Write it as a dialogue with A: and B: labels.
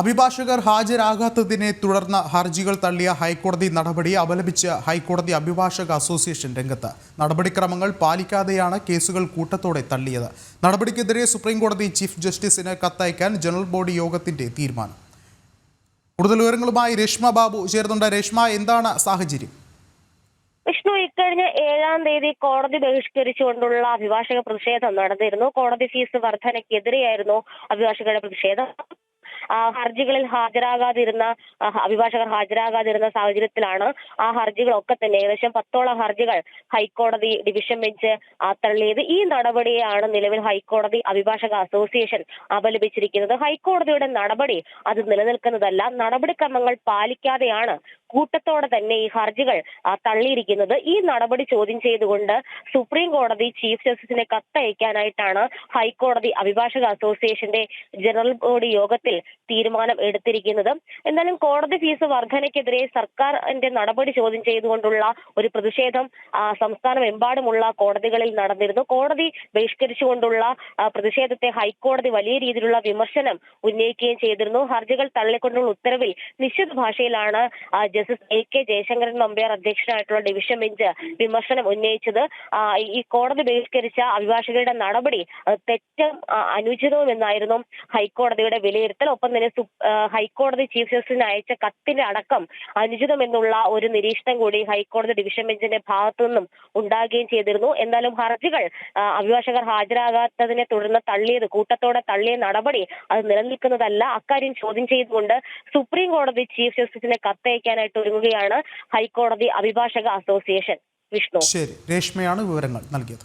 A: അഭിഭാഷകർ ഹാജരാകാത്തതിനെ തുടർന്ന് ഹർജികൾ തള്ളിയ ഹൈക്കോടതി നടപടി അപലപിച്ച് ഹൈക്കോടതി അഭിഭാഷക അസോസിയേഷൻ രംഗത്ത്. നടപടിക്രമങ്ങൾ പാലിക്കാതെയാണ് കേസുകൾ കൂട്ടത്തോടെ തള്ളിയത്. നടപടിക്കെതിരെ സുപ്രീംകോടതി ചീഫ് ജസ്റ്റിസിന് കത്തയക്കാൻ ജനറൽ ബോഡി യോഗത്തിന്റെ തീരുമാനം. കൂടുതൽ വിവരങ്ങളുമായി രേഷ്മ ബാബു ചേർന്നുണ്ട് രേഷ്മ എന്താണ് സാഹചര്യം?
B: വിഷ്ണു ഇക്കഴിഞ്ഞ ഏഴാം തീയതി കോടതി ബഹിഷ്കരിച്ചുകൊണ്ടുള്ള അഭിഭാഷക പ്രതിഷേധം നടന്നിരുന്നു. കോടതി ഫീസ് വർധനയ്ക്കെതിരെയായിരുന്നു അഭിഭാഷകരുടെ പ്രതിഷേധം. ഹർജികളിൽ ഹാജരാകാതിരുന്ന അഭിഭാഷകർ ഹാജരാകാതിരുന്ന സാഹചര്യത്തിലാണ് ആ ഹർജികളൊക്കെ തന്നെ ഏകദേശം പത്തോളം ഹർജികൾ ഹൈക്കോടതി ഡിവിഷൻ ബെഞ്ച് തള്ളിയത് ഈ നടപടിയാണ് നിലവിൽ ഹൈക്കോടതി അഭിഭാഷക അസോസിയേഷൻ അപലപിച്ചിരിക്കുന്നത്. ഹൈക്കോടതിയുടെ നടപടി അത് നിലനിൽക്കുന്നതല്ല. നടപടിക്രമങ്ങൾ പാലിക്കാതെയാണ് കൂട്ടത്തോടെ തന്നെ ഈ ഹർജികൾ തള്ളിയിരിക്കുന്നത്. ഈ നടപടി ചോദ്യം ചെയ്തുകൊണ്ട് സുപ്രീം കോടതി ചീഫ് ജസ്റ്റിസിനെ കത്തയക്കാനായിട്ടാണ് ഹൈക്കോടതി അഭിഭാഷക അസോസിയേഷന്റെ ജനറൽ ബോഡി യോഗത്തിൽ തീരുമാനം എടുത്തിരിക്കുന്നത്. എന്നാലും കോടതി ഫീസ് വർധനയ്ക്കെതിരെ സർക്കാരിന്റെ നടപടി ചോദ്യം ചെയ്തുകൊണ്ടുള്ള ഒരു പ്രതിഷേധം സംസ്ഥാനമെമ്പാടുമുള്ള കോടതികളിൽ നടന്നിരുന്നു. കോടതി ബഹിഷ്കരിച്ചുകൊണ്ടുള്ള പ്രതിഷേധത്തെ ഹൈക്കോടതി വലിയ രീതിയിലുള്ള വിമർശനം ഉന്നയിക്കുകയും ചെയ്തിരുന്നു. ഹർജികൾ തള്ളിക്കൊണ്ടുള്ള ഉത്തരവിൽ നിശ്ചിത ഭാഷയിലാണ് justice A K Jayasankaran Nambiar അധ്യക്ഷനായിട്ടുള്ള division bench വിമർശനം ഉന്നയിച്ചത്. ഈ കോടതി ബഹിഷ്കരിച്ച അഭിഭാഷകരുടെ നടപടി തെറ്റും അനുചിതവും എന്നായിരുന്നു ഹൈക്കോടതിയുടെ വിലയിരുത്തൽ. ഒപ്പം തന്നെ ഹൈക്കോടതി ചീഫ് ജസ്റ്റിസിന് അയച്ച കത്തിന്റെ അടക്കം അനുചിതം എന്നുള്ള ഒരു നിരീക്ഷണം കൂടി ഹൈക്കോടതി ഡിവിഷൻ ബെഞ്ചിന്റെ ഭാഗത്തു നിന്നും ഉണ്ടാകുകയും ചെയ്തിരുന്നു. എന്നാലും ഹർജികൾ അഭിഭാഷകർ ഹാജരാകാത്തതിനെ തുടർന്ന് തള്ളിയത് കൂട്ടത്തോടെ തള്ളിയ നടപടി അത് നിലനിൽക്കുന്നതല്ല. അക്കാര്യം ചോദ്യം ചെയ്തുകൊണ്ട് സുപ്രീം കോടതി ചീഫ് ജസ്റ്റിസിനെ കത്തയക്കാനായിട്ട് ഒരുങ്ങുകയാണ് ഹൈക്കോടതി അഭിഭാഷക അസോസിയേഷൻ. വിഷ്ണു.
A: ശരി. രേഷ്മയാണ് വിവരങ്ങൾ നൽകിയത്.